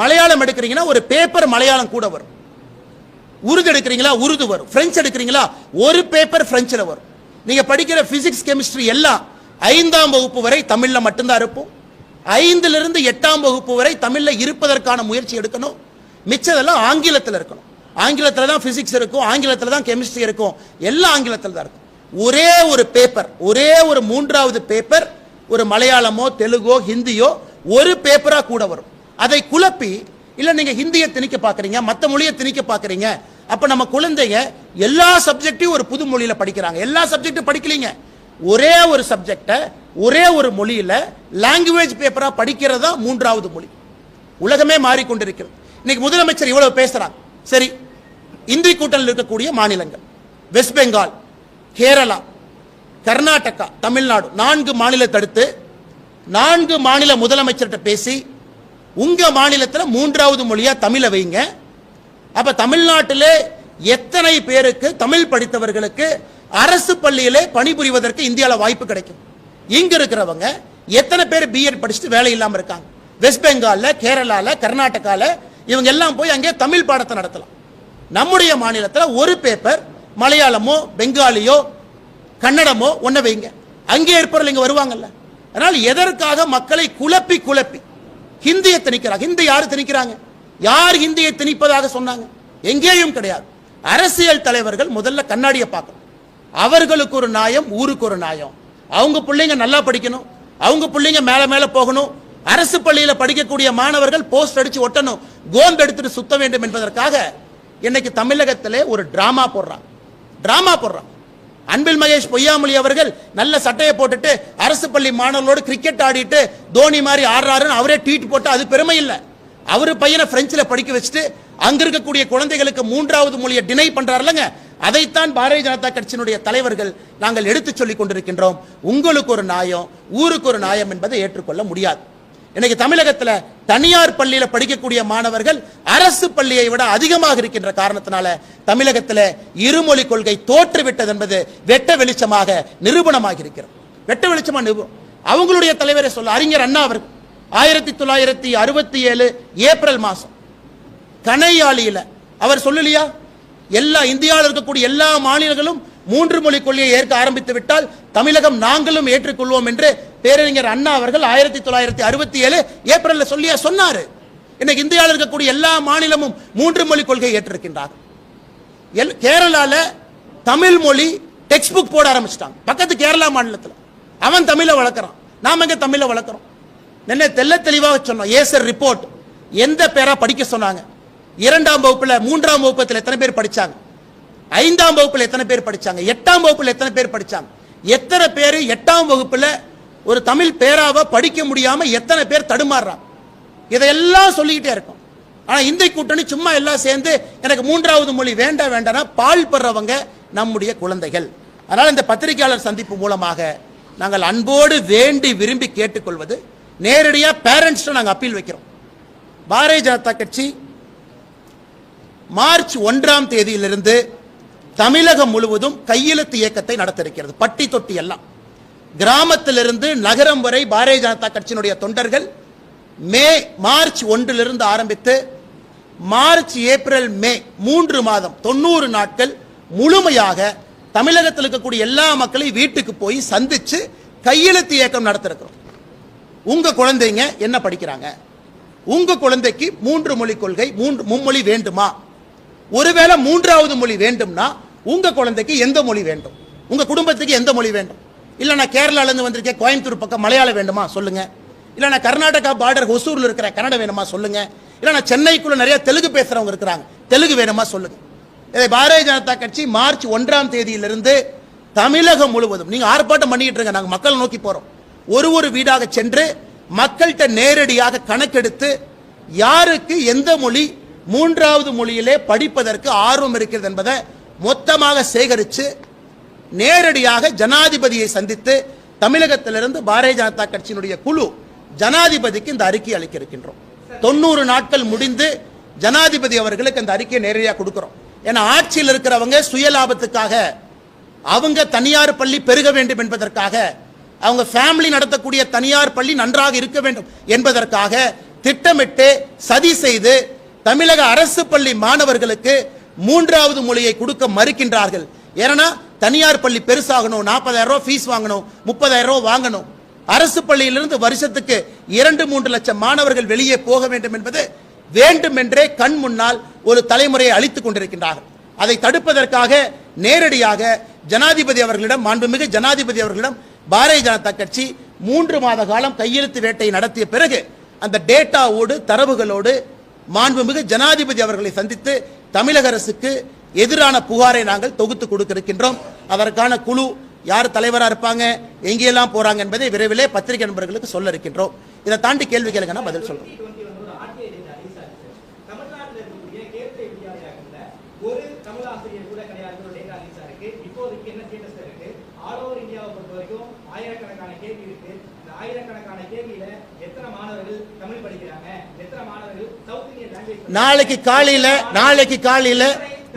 மலையாளம் எடுக்கிறீங்கன்னா ஒரு பேப்பர் மலையாளம் கூட வரும். உருது எடுக்கிறீங்களா உருது வரும். பிரெஞ்சு எடுக்கிறீங்களா ஒரு பேப்பர் பிரெஞ்சில் வரும். நீங்கள் படிக்கிற பிசிக்ஸ் கெமிஸ்ட்ரி எல்லாம் ஐந்தாம் வகுப்பு வரை தமிழில் மட்டும்தான் இருப்போம். ஐந்திலிருந்து எட்டாம் வகுப்பு வரை தமிழில் இருப்பதற்கான முயற்சி எடுக்கணும். மிச்சதெல்லாம் ஆங்கிலத்தில் இருக்கணும். ஆங்கிலத்தில் தான் பிசிக்ஸ் இருக்கும் ஆங்கிலத்தில் தான் கெமிஸ்ட்ரி இருக்கும். எல்லாம் ஆங்கிலத்தில் தான் இருக்கும். ஒரே ஒரு பேப்பர் ஒரே ஒரு மூன்றாவது பேப்பர் ஒரு மலையாளமோ தெலுங்கோ ஹிந்தியோ ஒரு பேப்பராக கூட வரும். அதை குழப்பி இல்லை நீங்கள் ஹிந்தியை திணிக்க பார்க்குறீங்க மற்ற மொழியை திணிக்க பார்க்குறீங்க அப்போ நம்ம குழந்தைங்க எல்லா சப்ஜெக்டையும் ஒரு புது மொழியில் படிக்கிறாங்க. எல்லா சப்ஜெக்டும் படிக்கலீங்க. ஒரே ஒரு சப்ஜெக்டை ஒரே ஒரு மொழியில் லாங்குவேஜ் பேப்பராக படிக்கிறது தான் மூன்றாவது மொழி. உலகமே மாறிக்கொண்டிருக்கிறது. இன்னைக்கு முதலமைச்சர் இவ்வளவு பேசுறாங்க. சரி இந்தி கூட்டணியில் இருக்கக்கூடிய மாநிலங்கள். வெஸ்ட் பெங்கால் கேரளா கர்நாடகா தமிழ்நாடு நான்கு மாநிலத்தை தடுத்து நான்கு மாநில முதலமைச்சர்கிட்ட பேசி உங்கள் மாநிலத்தில் மூன்றாவது மொழியாக தமிழை வைங்க. அப்போ தமிழ்நாட்டிலே எத்தனை பேருக்கு தமிழ் படித்தவர்களுக்கு அரசு பள்ளியிலே பணிபுரிவதற்கு இந்தியாவில் வாய்ப்பு கிடைக்கும். இங்கே இருக்கிறவங்க எத்தனை பேர் பிஎட் படிச்சுட்டு வேலை இல்லாமல் இருக்காங்க. வெஸ்ட் பெங்காலில் கேரளாவில் கர்நாடகாவில் இவங்க எல்லாம் போய் அங்கே தமிழ் பாடத்தை நடத்தலாம். நம்முடைய மாநிலத்தில் ஒரு பேப்பர் மலையாளமோ பெங்காலியோ கன்னடமோ ஒன்றை வைங்க. அங்கே இருப்பவர்கள் இங்கே வருவாங்கல்ல. அதனால் எதற்காக மக்களை குழப்பி குழப்பி ஹிந்தியை திணிக்கிறாங்க. ஹிந்தி யாரு திணிக்கிறாங்க? யார் ஹிந்தியை திணிப்பதாக சொன்னாங்க? எங்கேயும் கிடையாது. அரசியல் தலைவர்கள் முதல்ல கண்ணாடியை பார்க்கணும். அவர்களுக்கு ஒரு நியாயம் ஊருக்கு ஒரு நியாயம். அவங்க பிள்ளைங்க நல்லா படிக்கணும். அவங்க பிள்ளைங்க மேல மேல போகணும். அரசு பள்ளியில படிக்கக்கூடிய மாணவர்கள் போஸ்ட் அடிச்சு ஒட்டணும். கோந்து எடுத்துட்டு சுத்த வேண்டும் என்பதற்காக இன்னைக்கு தமிழகத்திலே ஒரு டிராமா போடுறான் டிராமா போடுறான் அன்பில் மகேஷ் பொய்யாமொழி அவர்கள் நல்ல சட்டையை போட்டுட்டு அரசு பள்ளி மாணவர்களோடு கிரிக்கெட் ஆடிட்டு தோனி மாதிரி ஆடுறாருன்னு அவரே ட்வீட் போட்டு அது பெருமை இல்லை. அவரு பையனை பிரெஞ்சில் படிக்க வச்சுட்டு அங்க இருக்கக்கூடிய குழந்தைகளுக்கு மூன்றாவது மொழியை டினை பண்றாருலங்க அதைத்தான் பாரதிய ஜனதா கட்சியினுடைய தலைவர்கள் நாங்கள் எடுத்துச் சொல்லிக் கொண்டிருக்கின்றோம். உங்களுக்கு ஒரு நியாயம் ஊருக்கு ஒரு நியாயம் என்பதை ஏற்றுக்கொள்ள முடியாது. இன்னைக்கு தமிழகத்துல தனியார் பள்ளியில படிக்கக்கூடிய மாணவர்கள் அரசு பள்ளியை விட அதிகமாக இருக்கின்ற காரணத்தினால தமிழகத்துல இருமொழி கொள்கை தோற்றுவிட்டது என்பது வெட்ட வெளிச்சமாக நிரூபணமாக இருக்கிறது. வெட்ட வெளிச்சமா நிரூபணம் அவங்களுடைய தலைவரை சொல்ல அறிஞர் அண்ணா அவர் ஆயிரத்தி தொள்ளாயிரத்தி அறுபத்தி ஏழு ஏப்ரல் மாசம் கனையாளியில அவர் சொல்லலையா? எல்லா இந்தியாவில் இருக்கக்கூடிய எல்லா மாநிலங்களும் மூன்று மொழி கொள்கையை ஏற்க ஆரம்பித்து விட்டால் தமிழகம் நாங்களும் ஏற்றுக்கொள்வோம் என்று பேரறிஞர் அண்ணா அவர்கள் ஆயிரத்தி தொள்ளாயிரத்தி அறுபத்தி ஏழு ஏப்ரலில் சொல்லியா சொன்னார். இன்னைக்கு இந்தியாவில் இருக்கக்கூடிய எல்லா மாநிலமும் மூன்று மொழி கொள்கையை ஏற்றிருக்கின்றார் எல் கேரளாவில் தமிழ் மொழி டெக்ஸ்ட் புக் போட ஆரம்பிச்சிட்டாங்க. பக்கத்து கேரளா மாநிலத்தில். அவன் தமிழை வளர்க்குறான். நாம் எங்கே தமிழை வளர்க்குறோம்? நின்ன தெல்ல தெளிவாக சொன்னோம். ஏசர் ரிப்போர்ட் எந்த பேராக படிக்க சொன்னாங்க? இரண்டாம் வகுப்பில் மூன்றாம் வகுப்பத்தில் எத்தனை பேர் படிச்சாங்க? ஐந்தாம் வகுப்பில் எத்தனை பேர் படிச்சாங்க? எட்டாம் வகுப்பில் எத்தனை பேர் படிச்சாங்க? எத்தனை பேர் எட்டாம் வகுப்பில் ஒரு தமிழ் பேராவை படிக்க முடியாம எத்தனை பேர் தடுமாறுறான். இதையெல்லாம் சொல்லிக்கிட்டே இருக்கும். ஆனா இந்த கூட்டணி சும்மா எல்லாம் சேர்ந்து எனக்கு மூன்றாவது மொழி வேண்டாம் வேண்டாம்னா பால் பெறவங்க நம்முடைய குழந்தைகள். அதனால் இந்த பத்திரிகையாளர் சந்திப்பு மூலமாக நாங்கள் அன்போடு வேண்டி விரும்பி கேட்டுக்கொள்வது நேரடியாக பேரண்ட்ஸ் நாங்கள் அப்பீல் வைக்கிறோம். பாரதிய ஜனதா கட்சி மார்ச் ஒன்றாம் தேதியிலிருந்து தமிழகம் முழுவதும் கையெழுத்து இயக்கத்தை நடத்த இருக்கிறது பட்டி தொட்டி எல்லாம். கிராமத்திலிருந்து நகரம் வரை பாரதிய ஜனதா கட்சியினுடைய தொண்டர்கள் மே மார்ச் ஒன்றிலிருந்து ஆரம்பித்து மார்ச் ஏப்ரல் மே மூன்று மாதம் தொண்ணூறு நாட்கள் முழுமையாக தமிழகத்தில் இருக்கக்கூடிய எல்லா மக்களையும் வீட்டுக்கு போய் சந்திச்சு கையெழுத்து இயக்கம் நடத்திருக்கிறோம். உங்க குழந்தைங்க என்ன படிக்கிறாங்க? உங்க குழந்தைக்கு மூன்று மொழி கொள்கை மூன்று மும்மொழி வேண்டுமா? ஒருவேளை மூன்றாவது மொழி வேண்டும்னா உங்க குழந்தைக்கு எந்த மொழி வேண்டும்? உங்க குடும்பத்துக்கு எந்த மொழி வேண்டும்? இல்லை நான் கேரளாலேருந்து வந்திருக்கேன் கோயம்புத்தூர் பக்கம் மலையாளம் வேண்டுமா? சொல்லுங்கள் இல்லை நான் கர்நாடகா பார்டர் ஒசூரில் இருக்கிற கன்னடம் வேணுமா? சொல்லுங்கள் இல்லை நான் சென்னைக்குள்ளே நிறைய தெலுங்கு பேசுகிறவங்க இருக்கிறாங்க தெலுங்கு வேணுமா? சொல்லுங்கள் இதை பாரதிய ஜனதா கட்சி மார்ச் ஒன்றாம் தேதியிலிருந்து தமிழகம் முழுவதும் நீங்கள் ஆர்ப்பாட்டம் பண்ணிக்கிட்டு இருங்க நாங்கள் மக்களை நோக்கி போகிறோம் ஒரு ஒரு வீடாக சென்று மக்கள்கிட்ட நேரடியாக கணக்கெடுத்து யாருக்கு எந்த மொழி மூன்றாவது மொழியிலே படிப்பதற்கு ஆர்வம் இருக்கிறது என்பதை மொத்தமாக சேகரித்து நேரடியாக ஜனாதிபதியை சந்தித்து தமிழகத்திலிருந்து பாரதிய ஜனதா கட்சியினுடைய குழு ஜனாதிபதிக்கு இந்த அறிக்கை அளிக்க இருக்கின்றோம் தொண்ணூறு நாட்கள் முடிந்து ஜனாதிபதி அவர்களுக்கு அந்த அறிக்கையை நேரடியாக கொடுக்கிறோம். ஏன்னா ஆட்சியில் இருக்கிறவங்க சுயலாபத்துக்காக அவங்க தனியார் பள்ளி பெருக வேண்டும் என்பதற்காக அவங்க ஃபேமிலி நடத்தக்கூடிய தனியார் பள்ளி நன்றாக இருக்க வேண்டும் என்பதற்காக திட்டமிட்டு சதி செய்து தமிழக அரசு பள்ளி மாணவர்களுக்கு மூன்றாவது மொழியை கொடுக்க மறுக்கின்றார்கள். ஏன்னா தனியார் பள்ளி பெருசாகணும் நாற்பதாயிரம் ரூபா ஃபீஸ் வாங்கணும் முப்பதாயிரம் ரூபா வாங்கணும். அரசு பள்ளியிலிருந்து வருஷத்துக்கு இரண்டு மூன்று லட்சம் மாணவர்கள் வெளியே போக வேண்டும் என்பது வேண்டுமென்றே கண் முன்னால் ஒரு தலைமுறையை அழித்துக் கொண்டிருக்கின்றார்கள். அதை தடுப்பதற்காக நேரடியாக ஜனாதிபதி அவர்களிடம் மாண்புமிகு ஜனாதிபதி அவர்களிடம் பாரதிய ஜனதா கட்சி மூன்று மாத காலம் கையெழுத்து வேட்டை நடத்திய பிறகு அந்த டேட்டாவோடு தரவுகளோடு மாண்புமிகு ஜனாதிபதி அவர்களை சந்தித்து தமிழக அரசுக்கு எதிரான புகாரை நாங்கள் தொகுத்து கொடுக்கிருக்கின்றோம் அதற்கான குழு யார் தலைவரா இருப்பாங்க எங்கெல்லாம் போறாங்க என்பதை விரைவிலே பத்திரிகை நண்பர்களுக்கு சொல்ல இருக்கின்றோம் இதை தாண்டி கேள்வி கேளுங்க நான் பதில் சொல்றேன். ஆயிரக்கணக்கான கேள்வி இருக்கு இந்த ஆயிரக்கணக்கான கேள்வியில எத்தனை மாணவர்கள் தமிழ் படிக்கிறாங்க எத்தனை மாணவர்கள் சவுத் இந்தியன் லாங்குவேஜ் நாளைக்கு காலையில நாளைக்கு காலையில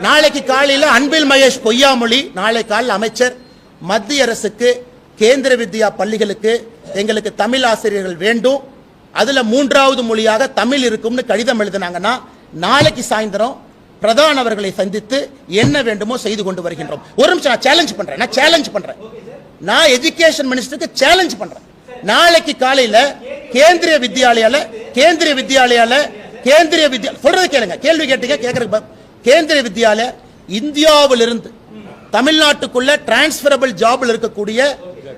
நாளைக்கு காலையில் அன்பில் மகேஷ் பொய்யாமொழி நாளை காலையில் அமைச்சர் மத்திய அரசுக்கு கேந்திர வித்யா பள்ளிகளுக்கு எங்களுக்கு தமிழ் ஆசிரியர்கள் வேண்டும். அதில் மூன்றாவது மொழியாக தமிழ் இருக்கும்னு கடிதம் எழுதினாங்கன்னா நாளைக்கு சாயந்தரம் பிரதான் அவர்களை சந்தித்து என்ன வேண்டுமோ செய்து கொண்டு வருகின்றோம். ஒரு நிமிஷம் நான் சேலஞ்ச் பண்றேன் நான் சேலஞ்ச் பண்றேன். நான் எஜுகேஷன் மினிஸ்டருக்கு சேலஞ்ச் பண்றேன். நாளைக்கு காலையில கேந்திரிய வித்யாலயால கேந்திரிய வித்யாலயால கேந்திரிய வித்யா சொல்றது கேளுங்க. கேள்வி கேட்டீங்க கேட்கறதுக்கு கேந்திர கேந்திரிய வித்யாலயா இந்தியாவிலிருந்து தமிழ்நாட்டுக்குள்ள டிரான்ஸ்பரபிள் ஜாப்ல இருக்கக்கூடிய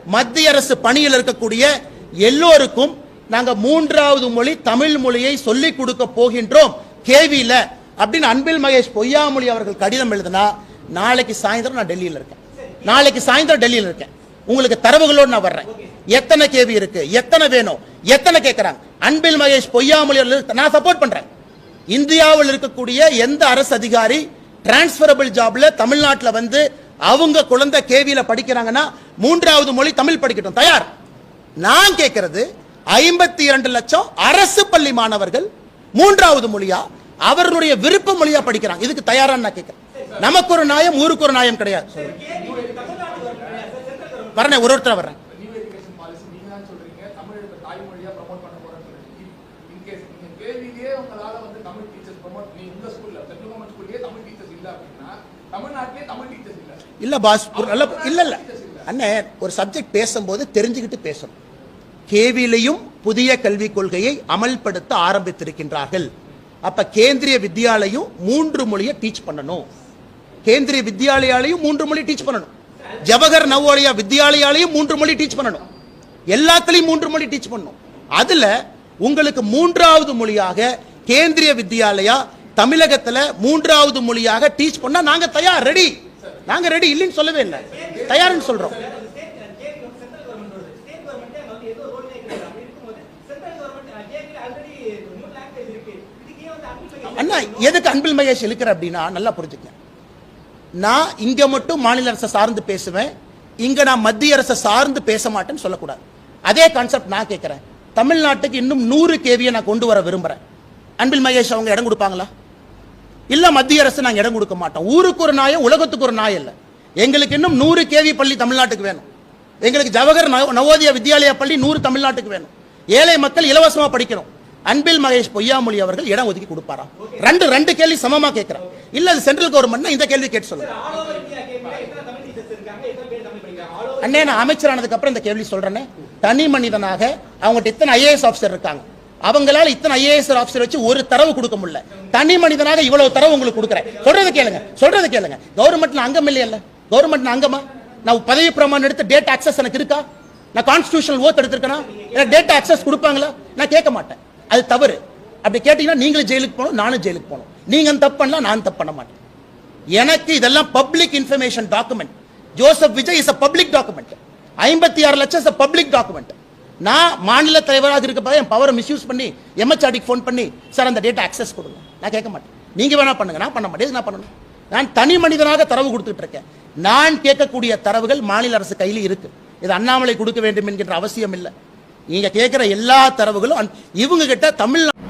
மத்திய அரசு பணியில் இருக்கக்கூடிய எல்லோருக்கும் நாங்க மூன்றாவது மொழி தமிழ் மொழியை சொல்லிக் கொடுக்க போகின்றோம். கேவியில அப்படின்னு அன்பில் மகேஷ் பொய்யாமொழி அவர்கள் கடிதம் எழுதினா நாளைக்கு சாயந்தரம் நான் டெல்லியில் இருக்கேன். நாளைக்கு சாயந்தரம் டெல்லியில் இருக்கேன். உங்களுக்கு தரவுகளோடு நான் வர்றேன். எத்தனை கேவி இருக்கு? எத்தனை வேணும்? எத்தனை கேட்கறாங்க அன்பில் மகேஷ் பொய்யாமொழி நான் சப்போர்ட் பண்றேன். இந்தியாவில் இருக்கக்கூடிய எந்த அரசு அதிகாரி டிரான்ஸ்பரபிள் ஜாப்ல தமிழ்நாட்டுல வந்து அவங்க குழந்தை கேவியில படிக்கிறாங்கன்னா மூன்றாவது மொழி தமிழ் படிக்கட்டும். தயார். நான் கேட்கறது ஐம்பத்தி இரண்டு லட்சம் அரசு பள்ளி மாணவர்கள் மூன்றாவது மொழியா அவர்களுடைய விருப்ப மொழியா படிக்கிறாங்க. இதுக்கு தயாரான்னு நான் கேட்கிறேன். நமக்கு ஒரு நியாயம் ஊருக்கு ஒரு நியாயம் கிடையாது. வரேன் ஒரு ஒருத்தர் வர்றேன் இன்கேஸ் நீங்க கேள்வியிலேயே உங்களால வந்து தமிழ் டீச்சர்ஸ் ப்ரமோட் நீ உங்க ஸ்கூல்ல சென்ட்ரல் கவர்மெண்ட் ஸ்கூல்லயே தமிழ் டீச்சர்ஸ் இல்ல அப்படின்னா தமிழ்நாட்டிலே தமிழ் டீச்சர்ஸ் இல்ல. இல்ல பாஸ் நல்ல இல்ல இல்ல. அண்ணே ஒரு சப்ஜெக்ட் பேசும்போது தெரிஞ்சுக்கிட்டு பேசணும். கேவிலையும் புதிய கல்விக் கொள்கையை அமல்படுத்த ஆரம்பித்திருக்கின்றார்கள். அப்ப கேந்திரிய வித்யாலயம் மூன்று மொழியை டீச் பண்ணணும். கேந்திரிய வித்யாலயாலையும் மூன்று மொழி டீச் பண்ணணும். ஜவஹர் நவோதயா வித்யாலயாலையும் மூன்று மொழி டீச் பண்ணணும். எல்லாத்துலயும் மூன்று மொழி டீச் பண்ணணும். அதுல உங்களுக்கு மூன்றாவது மொழியாக கேந்திரிய வித்யாலயா தமிழகத்துல மூன்றாவது மொழியாக டீச் பண்ணா நாங்க தயார் ரெடி நாங்க ரெடி இல்லைன்னு சொல்லவே இல்லை. தயார்னு சொல்றோம். அண்ணா எதுக்கு அன்பில் மகேஷ் இழுக்கிற அப்படின்னா நல்லா புரிஞ்சுக்க நான் இங்க மட்டும் மாநில அரசை சார்ந்து பேசுவேன். இங்க நான் மத்திய அரசை சார்ந்து பேச மாட்டேன்னு சொல்லக்கூடாது. அதே கான்செப்ட் நான் கேட்கிறேன். தமிழ்நாட்டுக்கு இன்னும் நூறு கேவியை நான் கொண்டு வர விரும்புறேன். அன்பில் மகேஷ் அவங்க இடம் கொடுப்பாங்களா? இல்லை மத்திய அரசு நாங்க இடம் கொடுக்க மாட்டோம். ஊருக்கு ஒரு நாயம் உலகத்துக்கு ஒரு நாயம் இல்ல. எங்களுக்கு இன்னும் நூறு கேவி பள்ளி தமிழ்நாட்டுக்கு வேணும். எங்களுக்கு ஜவஹர் நவோதய வித்யாலயா பள்ளி நூறு தமிழ்நாட்டுக்கு வேணும். ஏழை மக்கள் இலவசமா படிக்கணும். அன்பில் மகேஷ் பொய்யாமொழி அவர்கள் இடம் ஒதுக்கி கொடுப்பாரா? ரெண்டு ரெண்டு கேள்வி சமமா கேட்கிறேன். இல்ல அது சென்ட்ரல் கவர்மெண்ட் இந்த கேள்வி கேட்டு சொல்லுங்க. அண்ணே நான் அமைச்சரானதுக்கு அப்புறம் இந்த கேள்வி சொல்றேனே. தனி மனிதனாக அவங்ககிட்ட இத்தனை ஐஏஎஸ் ஆஃபீஸர் இருக்காங்க. அவங்களால இத்தனை ஐஏஎஸ் ஆஃபீஸர் வச்சு ஒரு தரவு கொடுக்க முடியல. தனி மனிதனாக இவ்வளவு தரவு உங்களுக்கு கொடுக்குறேன். சொல்றது கேளுங்க சொல்றது கேளுங்க. கவர்மெண்ட்ல அங்கம் இல்லையல்ல கவர்மெண்ட்ல அங்கமா நான் பதவி பிரமாணம் எடுத்து டேட்டா அக்சஸ் எனக்கு இருக்கா? நான் கான்ஸ்டியூஷனல் ஓத் எடுத்திருக்கேனா? எனக்கு டேட்டா அக்சஸ் கொடுப்பாங்களா? நான் கேட்க மாட்டேன். அது தவறு. அப்படி கேட்டீங்கன்னா நீங்களும் ஜெயிலுக்கு போகணும் நானும் ஜெயிலுக்கு போகணும். நீங்க தப்பு பண்ணலாம் நான் தப்பு பண்ண மாட்டேன். எனக்கு இதெல்லாம் public information document Joseph Vijay is a public document ஐம்பத்தி ஆறு லட்சம் பப்ளிக் டாக்குமெண்ட் நான் மாநில தலைவராக இருக்கப்ப என் பவரை மிஸ்யூஸ் பண்ணி எம்எச்ஆர்டிக்கு ஃபோன் பண்ணி சார் அந்த டேட்டா அக்சஸ் கொடுங்க. நான் கேட்க மாட்டேன். நீங்க வேணா பண்ணுங்க. நான் பண்ண மாட்டேன். நான் பண்ணணும்? நான் தனி மனிதனாக தரவு கொடுத்துட்டு இருக்கேன். நான் கேட்கக்கூடிய தரவுகள் மாநில அரசு கையில் இருக்கு. இது அண்ணாமலை கொடுக்க வேண்டும் என்கின்ற அவசியம் இல்லை. நீங்க கேட்கிற எல்லா தரவுகளும் இவங்க கிட்ட தமிழ்நாடு